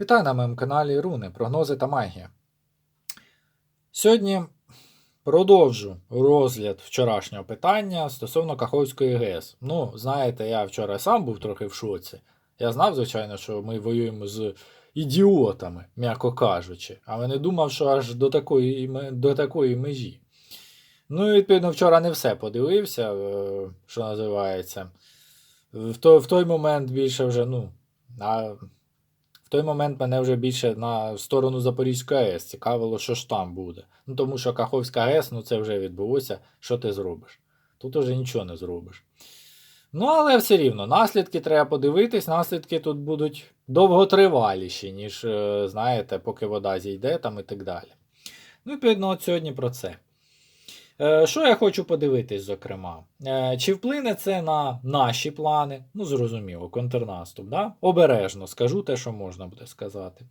Вітаю на моєму каналі Руни, прогнози та магія. Сьогодні продовжу розгляд вчорашнього питання стосовно Каховської ГЕС. Ну, знаєте, я вчора сам був трохи в шоці. Я знав, звичайно, що ми воюємо з ідіотами, м'яко кажучи, але не думав, що аж до такої, до такої межі. Ну, і відповідно, вчора не все подивився, е, що називається. В той, в той момент більше вже, ну. Той момент мене вже більше на сторону Запорізької АЕС цікавило, що ж там буде. Ну тому що Каховська АЕС, ну це вже відбулося. Що ти зробиш? Тут уже нічого не зробиш. Ну, але все рівно, наслідки треба подивитись, наслідки тут будуть довготриваліші, ніж, е, знаєте, поки вода зійде там і так далі. Ну, відповідно, от сьогодні про це. Е, Що я хочу подивитись, зокрема? Е, Чи вплине це на наші плани? Ну, зрозуміло, контрнаступ, да? Обережно скажу те, що можна буде сказати.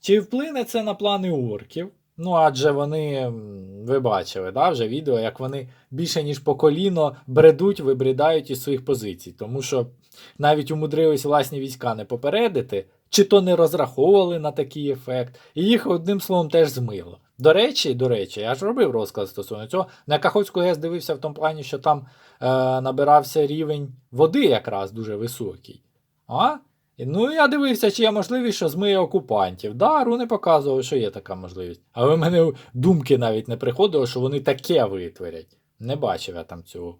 Чи вплине це на плани орків? Ну, адже вони, ви бачили, да, вже відео, як вони більше ніж по коліно бредуть, вибрідають із своїх позицій, тому що навіть умудрились власні війська не попередити, чи то не розраховували на такий ефект, і їх одним словом теж змило. До речі, до речі, я ж робив розклад стосовно цього. На Каховську ГЕС дивився в тому плані, що там е, набирався рівень води якраз дуже високий. А? Ну, я дивився, чи є можливість, що змиє окупантів. Да, руни показували, що є така можливість. Але в мене думки навіть не приходило, що вони таке витворять. Не бачив я там цього.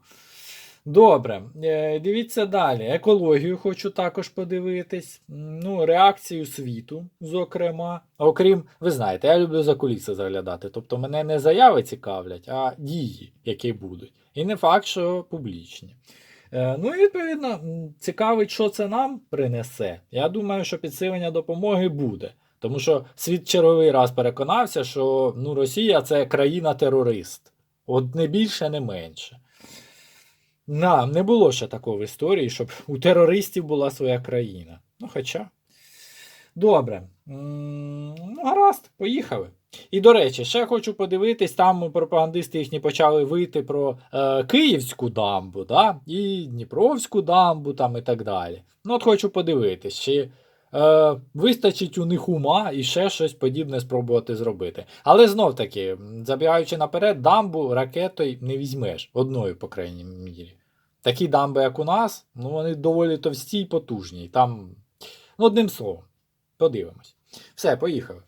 Добре, е, дивіться далі. Екологію хочу також подивитись. Ну, реакцію світу, зокрема. Окрім, ви знаєте, я люблю за куліси заглядати. Тобто мене не заяви цікавлять, а дії, які будуть. І не факт, що публічні. Е, Ну і відповідно, цікавить, що це нам принесе. Я думаю, що підсилення допомоги буде. Тому що світ черговий раз переконався, що ну, Росія це країна-терорист. От не більше, не менше. На, не було ще такого в історії, щоб у терористів була своя країна. Ну, хоча. Добре. Ну, гаразд, поїхали. І до речі, ще хочу подивитись, там пропагандисти їхні почали вийти про е, Київську дамбу, да? і Дніпровську дамбу там, і так далі. Ну, от хочу подивитись, чи е, вистачить у них ума і ще щось подібне спробувати зробити. Але знов таки, забігаючи наперед, дамбу ракетою не візьмеш, одною, по крайній мірі. Такі дамби, як у нас, ну вони доволі товсті і потужні. Там, ну, одним словом, подивимось. Все, поїхали.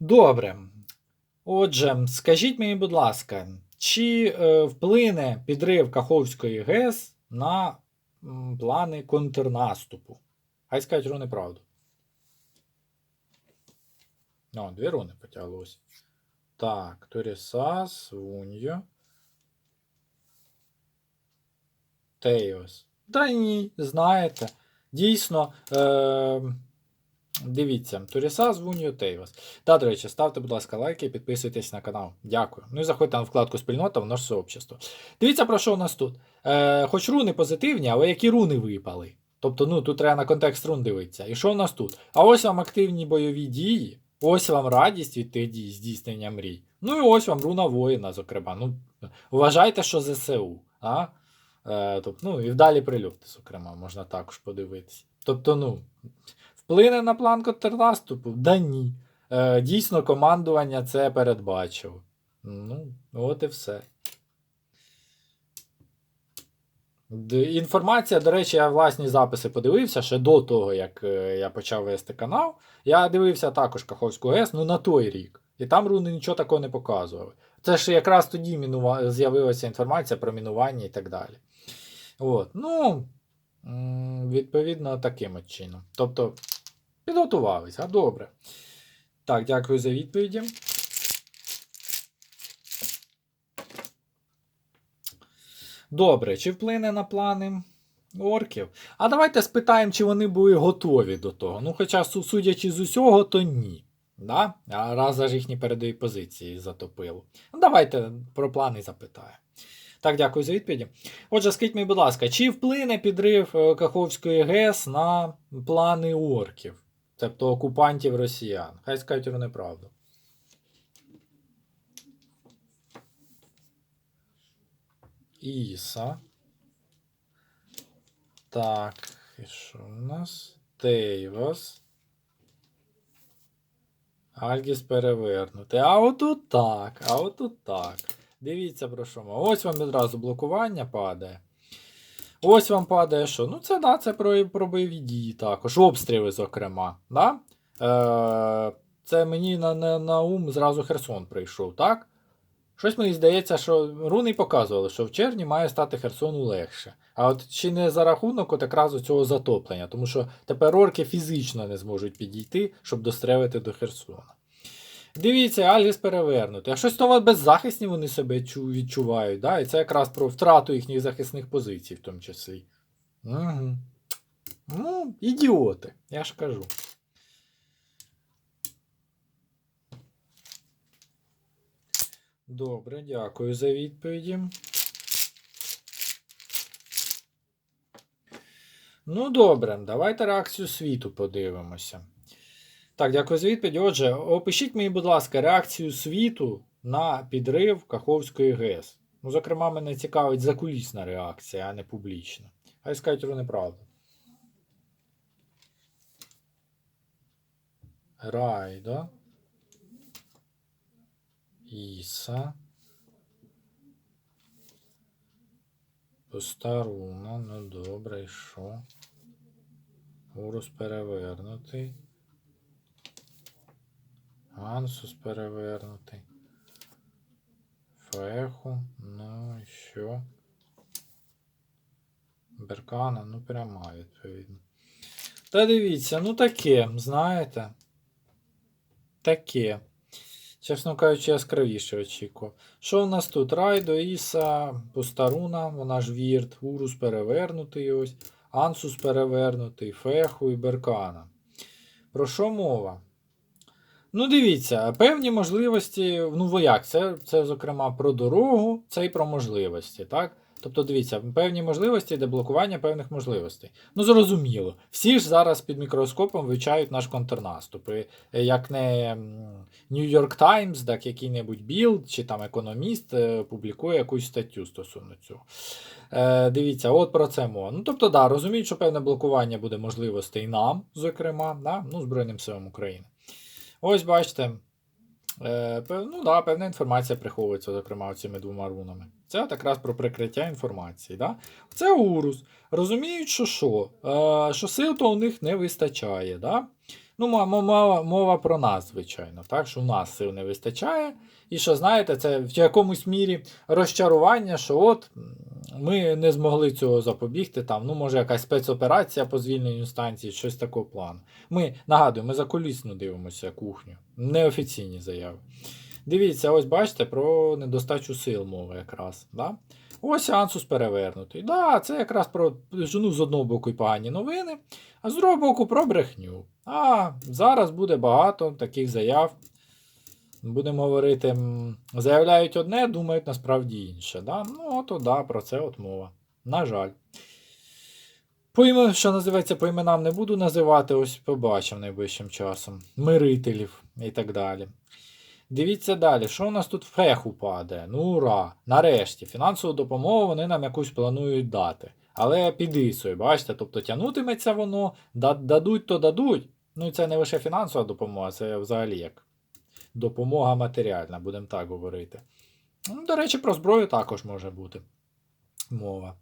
Добре. Отже, скажіть мені, будь ласка, чи е, вплине підрив Каховської ГЕС на плани контрнаступу? Хай скажуть руни правду. О, дві руни потяглось. Так, Торісас, Вуньо. Теос. Та ні, знаєте. Дійсно, е, дивіться, Торісас, Вуньо, Тейвас. Та, до речі, ставте, будь ласка, лайки, і підписуйтесь на канал. Дякую. Ну і заходьте на вкладку спільнота в наше сообщество. Дивіться, про що у нас тут. Е, хоч руни позитивні, але які руни випали? Тобто, ну, тут треба на контекст рун дивитися. І що у нас тут? А ось вам активні бойові дії, ось вам радість від тих дій, здійснення мрій. Ну і ось вам руна воїна, зокрема. Ну, вважайте, що ЗСУ. А? Е, тобто, ну, і вдалі прильоти, зокрема, можна також подивитися. Тобто, ну, вплине на план контрнаступу? Да ні. Е, дійсно, командування це передбачило. Ну, от і все. Інформація, до речі, я власні записи подивився ще до того, як е, я почав вести канал. Я дивився також Каховську ГЕС, ну на той рік. І там руни нічого такого не показували. Це ж якраз тоді мінува... з'явилася інформація про мінування і так далі. От. Ну, відповідно, таким чином. Тобто, підготувалися, добре. Так, дякую за відповіді. Добре, чи вплине на плани орків? А давайте спитаємо, чи вони були готові до того. Ну, хоча, судячи з усього, то ні. Да? А раз аж їхні передові позиції затопило. Ну, давайте про плани запитаємо. Так, дякую за відповіді. Отже, скажіть мені, будь ласка, чи вплине підрив е, Каховської ГЕС на плани орків, тобто окупантів росіян? Хай скажуть вони правду. Іса. Так, і що у нас? Тейвос. Альгіс перевернути. А отут так, а отут так. Дивіться про що ми. Ось вам відразу блокування падає. Ось вам падає що? Ну, це да, це про, про бойові дії також. Обстріли, зокрема. Да? Е, це мені на, на, на ум зразу Херсон прийшов, так? Щось мені здається, що руни показували, що в червні має стати Херсону легше. А от чи не за рахунок от якраз цього затоплення, тому що тепер орки фізично не зможуть підійти, щоб дострелити до Херсона. Дивіться, Альгіс перевернути. А щось то беззахисні вони себе відчувають, да? і це якраз про втрату їхніх захисних позицій, в тому числі. Угу. Ну, ідіоти, я ж кажу. Добре, дякую за відповіді. Ну, добре, давайте реакцію світу подивимося. Так, дякую за відповідь. Отже, опишіть мені, будь ласка, реакцію світу на підрив Каховської ГЕС. Ну, зокрема, мене цікавить закулісна реакція, а не публічна. Хай скажуть про неправду. Райда. Іса. Постаруна, ну добре, і що? Урус перевернутий. Ансус перевернутий. Феху, ну і що? Беркана, ну пряма відповідно. Та дивіться, ну таке, знаєте. Таке. Чесно кажучи, яскравіше очікував. Що у нас тут? Райдо, Іса, Постаруна, вона ж Вірт, Урус перевернутий ось, Ансус перевернутий, Феху і Беркана. Про що мова? Ну, дивіться, певні можливості, ну, вояк, це, це, зокрема, про дорогу, це і про можливості, так? Тобто, дивіться, певні можливості, деблокування певних можливостей. Ну, зрозуміло, всі ж зараз під мікроскопом вивчають наш контрнаступ. І, е, Як не York Times, так який-небудь білд чи там економіст е, публікує якусь статтю стосовно цього. Е, дивіться, от про це мова. Ну, тобто, да, розуміють, що певне блокування буде можливостей нам, зокрема, да, ну, Збройним силам України. Ось бачите. Е, ну да, певна інформація приховується, зокрема, цими двома рунами. Це якраз про прикриття інформації. Да? Це урус. Розуміють, що що? Е, що сил то у них не вистачає. Да? Ну, мо- мо- мова, мова про нас, звичайно, так? що у нас сил не вистачає. І що, знаєте, це в якомусь мірі розчарування, що от ми не змогли цього запобігти. Там, ну, може, якась спецоперація по звільненню станції, щось такого плану. Ми нагадую, ми закулісно дивимося кухню, неофіційні заяви. Дивіться, ось бачите про недостачу сил мова якраз. Да? Ось Ансус перевернутий. Да, це якраз про жену з одного боку і погані новини, а з другого боку про брехню. А зараз буде багато таких заяв. Будемо говорити, заявляють одне, думають насправді інше. Да? Ну, от, да, про це от мова. На жаль. По що називається, по іменам не буду називати, ось побачимо найближчим часом. Мирителів і так далі. Дивіться далі, що у нас тут феху падає? Ну ура! Нарешті, фінансову допомогу вони нам якусь планують дати. Але під ісою, бачите, тобто тягнутиметься воно, дадуть, то дадуть. Ну і це не лише фінансова допомога, це взагалі як допомога матеріальна, будемо так говорити. Ну, до речі, про зброю також може бути мова.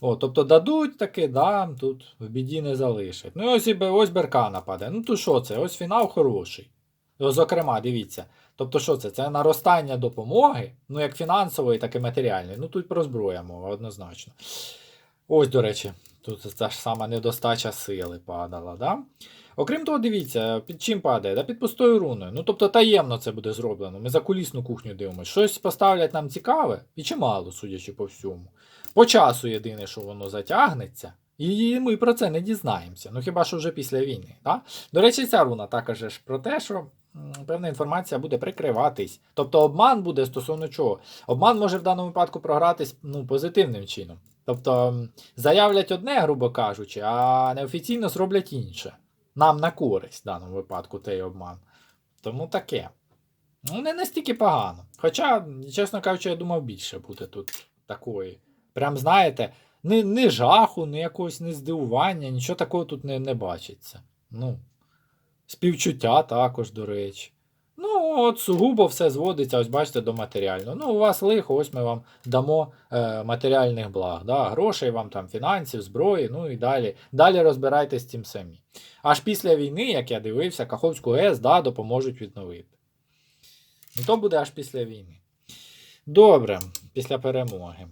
О, тобто дадуть таки, да, тут в біді не залишать. Ну і ось, і ось Беркана падає. Ну то що це? Ось фінал хороший. Зокрема, дивіться. Тобто, що це? Це наростання допомоги, ну як фінансової, так і матеріальної. Ну тут про зброя мова, однозначно. Ось, до речі, тут та ж сама недостача сили падала, да? Окрім того, дивіться, під чим падає? Да під пустою руною. Ну тобто таємно це буде зроблено. Ми за кулісну кухню дивимося. Щось поставлять нам цікаве і чимало, судячи по всьому. По часу єдине, що воно затягнеться. І ми про це не дізнаємося. Ну хіба що вже після війни. Да? До речі, ця руна також ж про те, що певна інформація буде прикриватись. Тобто обман буде стосовно чого? Обман може в даному випадку програтись ну, позитивним чином. Тобто заявлять одне, грубо кажучи, а неофіційно зроблять інше. Нам на користь в даному випадку той обман. Тому таке. Ну, не настільки погано. Хоча, чесно кажучи, я думав, більше буде тут такої. Прям знаєте, ні, ні жаху, ні якогось не здивування, нічого такого тут не, не бачиться. Ну, співчуття також, до речі. Ну, от сугубо все зводиться, ось бачите, до матеріального. Ну, у вас лихо, ось ми вам дамо е, матеріальних благ. Да? Грошей вам там, фінансів, зброї, ну і далі. Далі розбирайтесь з цим самі. Аж після війни, як я дивився, Каховську ГЕС да, допоможуть відновити. І то буде аж після війни. Добре, після перемоги.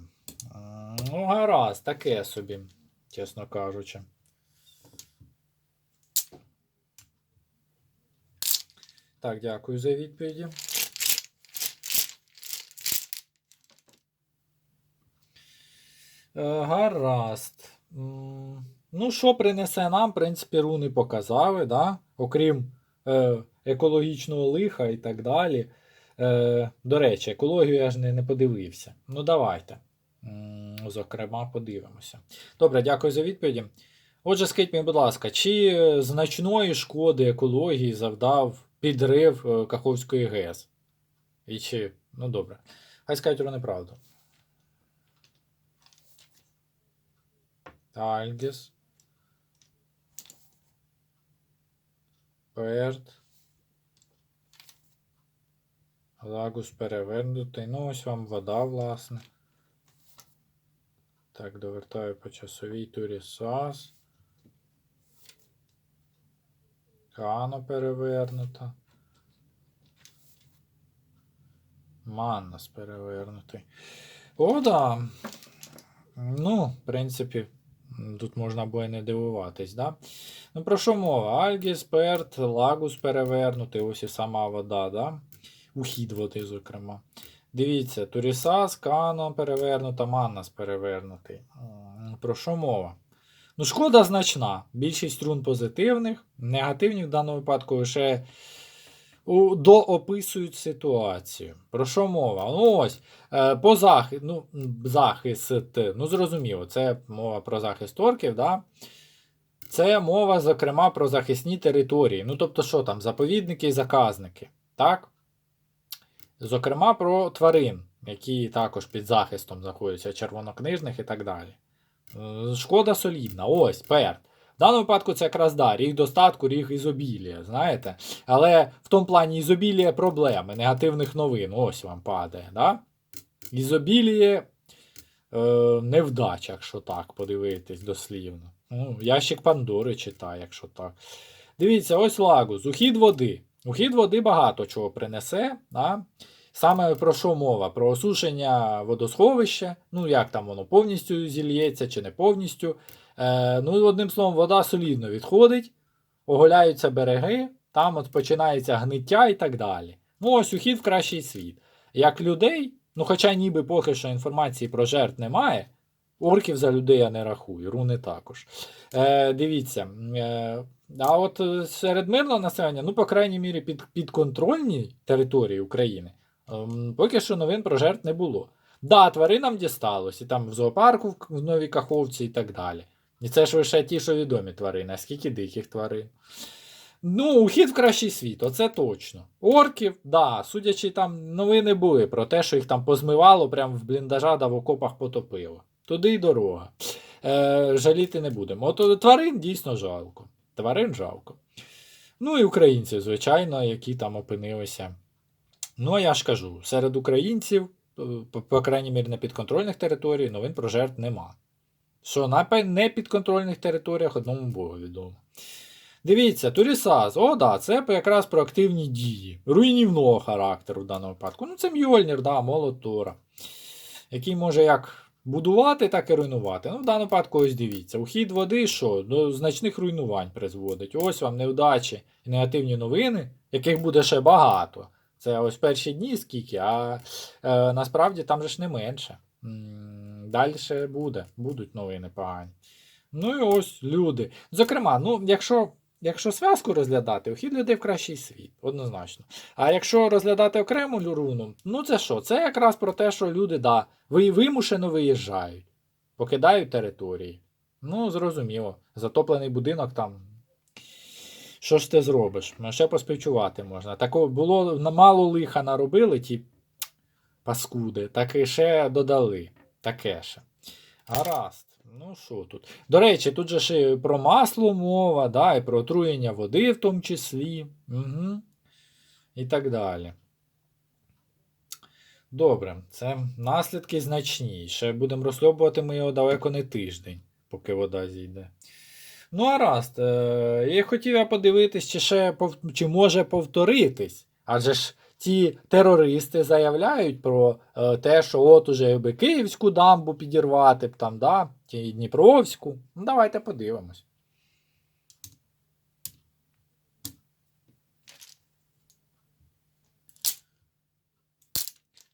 Ну, гаразд, таке собі, чесно кажучи. Так, дякую за відповіді. Е, гаразд. Ну, що принесе нам, в принципі, руни показали, да? окрім е, екологічного лиха і так далі. Е, до речі, екологію я ж не, не подивився. Ну, давайте. Зокрема, подивимося. Добре, дякую за відповіді. Отже, скажіть мені, будь ласка, чи е, значної шкоди екології завдав підрив е, Каховської ГЕС? І чи. Ну добре. Хай скажуть про неправду. Альгіс. Перт. Лагус перевернутий. Ну, ось вам вода, власне. Так, довертаю по часовій турі САС. Кано перевернута. Маннас перевернутий. О, да. Ну, в принципі, тут можна було і не дивуватись, да? Ну, про що мова? Альгіс, Перт, Лагус перевернутий, ось і сама вода, да? Ухід води, зокрема. Дивіться, Турісас, Кано перевернута, Маннас перевернутий. Про що мова? Ну, шкода значна. Більшість рун позитивних, негативні в даному випадку лише доописують ситуацію. Про що мова? Ну ось, е, по захист, ну, захист, ну зрозуміло, це мова про захист орків, да? Це мова, зокрема, про захисні території. Ну, тобто, що там, заповідники і заказники, так? Зокрема, про тварин, які також під захистом знаходяться, червонокнижних і так далі. Е, Шкода солідна, ось, перт. В даному випадку це якраз да, ріг достатку, ріг ізобілія, знаєте. Але в тому плані ізобілія проблеми, негативних новин. Ось вам падає. Да? Ізобіліє е, невдача, якщо так подивитись дослівно. Ну, ящик Пандори читає, якщо так. Дивіться, ось лагус, ухід води. Ухід води багато чого принесе. Да? Саме про що мова? Про осушення водосховища. Ну, як там воно повністю зільється чи не повністю. Е, ну, одним словом, вода солідно відходить, оголяються береги, там от починається гниття і так далі. Ну, ось ухід в кращий світ. Як людей, ну хоча ніби поки що інформації про жертв немає, орків за людей я не рахую, руни також. Е, дивіться. Е, а от е, серед мирного населення, ну, по крайній мірі, під, підконтрольній території України, поки що новин про жертв не було. Да, тваринам дісталось, і там в зоопарку в- в Новій Каховці і так далі. І це ж лише ті, що відомі тварини, а скільки диких тварин. Ну, ухід в кращий світ, оце точно. Орків, да, судячи там, новини були про те, що їх там позмивало, прямо в бліндажа да в окопах потопило. Туди й дорога. Е, жаліти не будемо. От е, тварин дійсно жалко. Тварин жалко. Ну і українців, звичайно, які там опинилися. Ну, а я ж кажу, серед українців, е, по, по крайній мірі, на підконтрольних територіях новин про жертв нема. Що на непідконтрольних територіях одному Богу відомо. Дивіться, Турісас, о, да, це якраз про активні дії, руйнівного характеру в даному випадку. Ну, це Мьольнір, да, молот Тора, який може як будувати, так і руйнувати. Ну, в даному випадку, ось дивіться, ухід води, що до значних руйнувань призводить. Ось вам невдачі і негативні новини, яких буде ще багато. Це ось перші дні скільки, а е, насправді там же ж не менше. Далі буде, будуть новини погані. Ну і ось люди. Зокрема, ну, якщо, якщо зв'язку розглядати, ухід людей в кращий світ, однозначно. А якщо розглядати окрему руну, ну це що? Це якраз про те, що люди да, вимушено виїжджають, покидають території. Ну, зрозуміло. Затоплений будинок там. Що ж ти зробиш? Ну, ще поспівчувати можна. Такого було мало лиха наробили, ті паскуди, так і ще додали. Таке ще. Гаразд. Ну що тут? До речі, тут же ще і про масло мова, да, і про отруєння води в тому числі. Угу. І так далі. Добре, це наслідки значні. Ще будемо розслідувати ми його далеко не тиждень, поки вода зійде. Ну, гаразд. Е, я хотів я подивитись, чи ще чи може повторитись. Адже ж ті терористи заявляють про е, те, що от уже би Київську дамбу підірвати б там, да, чи Дніпровську. Ну, давайте подивимось.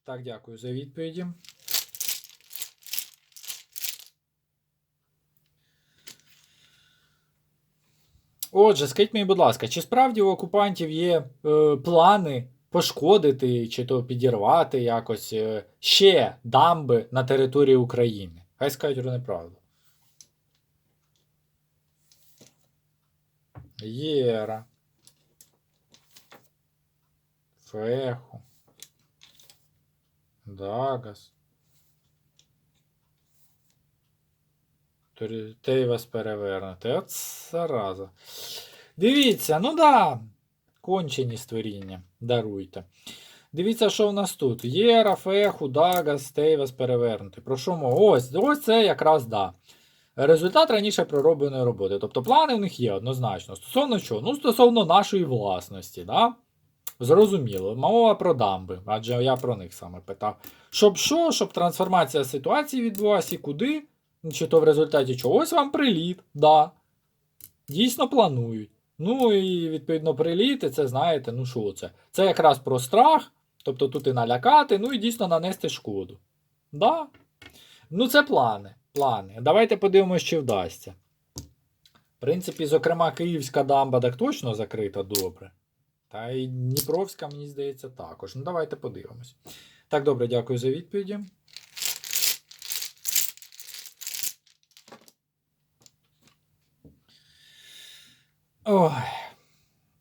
Так, дякую за відповіді. Отже, скажіть мені, будь ласка, чи справді у окупантів є е, плани пошкодити чи то підірвати якось е, ще дамби на території України? Хай скажуть про неправду. Єра. Феху. Дагас. Торі- Тейвас перевернути. От зараза. Дивіться, ну да. Кончені створіння. Даруйте. Дивіться, що в нас тут. Єра, Феху, Дагас, Тейвас перевернути. Про що мова? Ось, ось це якраз да. Результат раніше проробленої роботи. Тобто плани в них є однозначно. Стосовно чого? Ну, стосовно нашої власності, да? Зрозуміло, мова про дамби, адже я про них саме питав. Щоб що, щоб трансформація ситуації відбулася і куди? Чи то в результаті чого? Ось вам приліт, да. Дійсно планують. Ну і відповідно приліти, це знаєте, ну що це? Це якраз про страх, тобто тут і налякати, ну і дійсно нанести шкоду. Да. Ну, це плани. Плани. Давайте подивимось, чи вдасться. В принципі, зокрема, Київська дамба так точно закрита добре. Та і Дніпровська, мені здається, також. Ну, давайте подивимось. Так, добре, дякую за відповіді. Ой.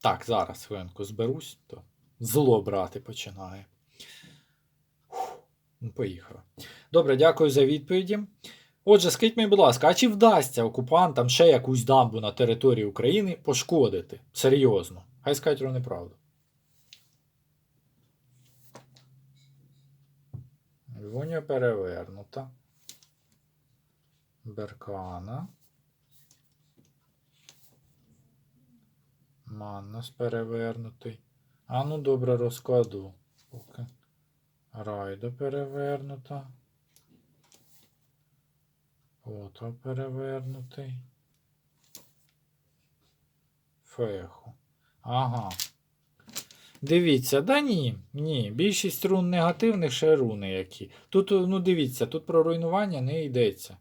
Так, зараз хвилинку зберусь, то зло брати починає. Ну. Добре, дякую за відповіді. Отже, скажіть мені, будь ласка, а чи вдасться окупантам ще якусь дамбу на території України пошкодити? Серйозно. Хай скажуть про неправду. Львуня перевернута. Беркана. Маннас перевернутий. А ну добре розкладу. Поки. Райдо перевернута. Ото перевернутий. Феху. Ага. Дивіться, да ні, ні. Більшість рун негативних ще руни які. Тут, ну дивіться, тут про руйнування не йдеться.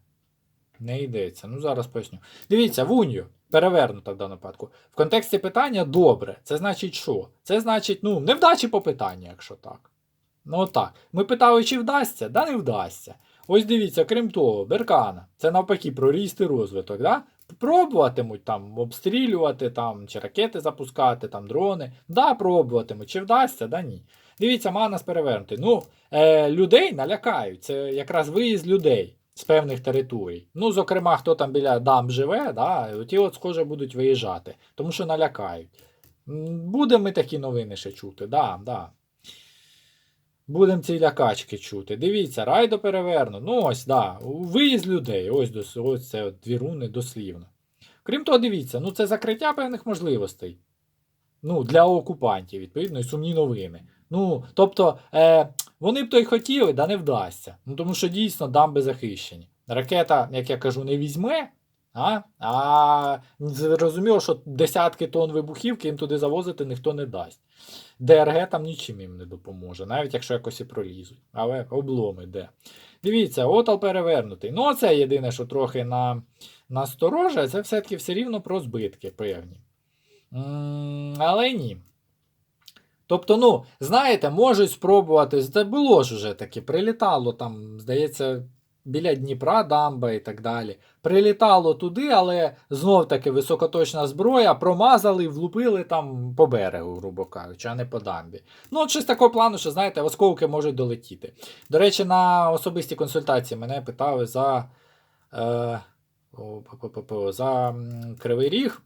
Не йдеться. Ну, зараз поясню. Дивіться, вунью. Перевернута в даному випадку. В контексті питання добре. Це значить що? Це значить, ну, невдачі по питанню, якщо так. Ну так. Ми питали, чи вдасться? Да не вдасться. Ось дивіться, крім того, Беркана. Це навпаки про ріст і розвиток. Да? Пробуватимуть там обстрілювати, там, чи ракети запускати, там дрони. Да, пробуватимуть. Чи вдасться? Да ні. Дивіться, Манас перевернутий. Ну, е, людей налякають. Це якраз виїзд людей з певних територій. Ну, зокрема, хто там біля дам живе, да, ті от, схоже, будуть виїжджати, тому що налякають. Будемо ми такі новини ще чути, да, да. Будемо ці лякачки чути. Дивіться, райдо переверну. Ну ось, да. Виїзд людей. Ось, дос- ось це от дві руни дослівно. Крім того, дивіться, ну це закриття певних можливостей. Ну, для окупантів, відповідно, і сумні новини. Ну, тобто, е, вони б то й хотіли, да не вдасться. Ну, тому що дійсно дамби захищені. Ракета, як я кажу, не візьме, а, а зрозуміло, що десятки тонн вибухівки їм туди завозити ніхто не дасть. ДРГ там нічим їм не допоможе, навіть якщо якось і пролізуть. Але обломи де. Дивіться, отал перевернутий. Ну, це єдине, що трохи на, насторожує, це все-таки все рівно про збитки певні. М, але ні. Тобто, ну, знаєте, можуть спробувати. Це було ж уже таке, прилітало там, здається, біля Дніпра дамба і так далі. Прилітало туди, але знов таки високоточна зброя, промазали, влупили там по берегу, грубо кажучи, а не по дамбі. Ну, от щось такого плану, що знаєте, осколки можуть долетіти. До речі, на особистій консультації мене питали за, е, за Кривий Ріг.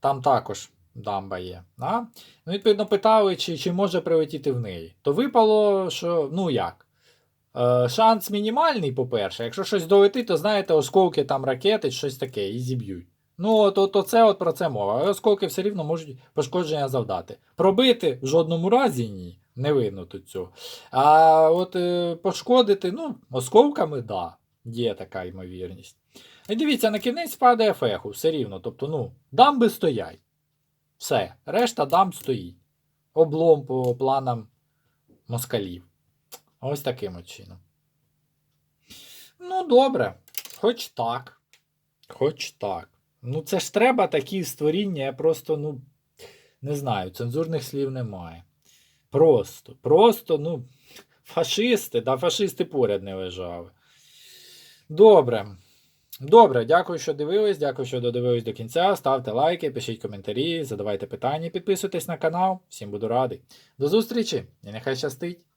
Там також дамба є. Да? Ну, відповідно, питали, чи, чи може прилетіти в неї. То випало, що ну як? Е, шанс мінімальний, по-перше. Якщо щось долетить, то знаєте, осколки там ракети, щось таке, і зіб'ють. Ну, от, от, оце от про це мова. Осколки все рівно можуть пошкодження завдати. Пробити в жодному разі ні. Не видно тут цього. А от е, пошкодити, ну, осколками, да, є така ймовірність. І дивіться, на кінець падає феху, все рівно. Тобто, ну, дамби стоять. Все, решта дам стоїть. Облом по планам москалів. Ось таким чином. Ну, добре. Хоч так. Хоч так. Ну, це ж треба такі створіння, я просто, ну, не знаю, цензурних слів немає. Просто, просто, ну, фашисти, да фашисти поряд не лежали. Добре. Добре, дякую, що дивились. Дякую, що додивились до кінця. Ставте лайки, пишіть коментарі, задавайте питання, підписуйтесь на канал. Всім буду радий. До зустрічі і нехай щастить!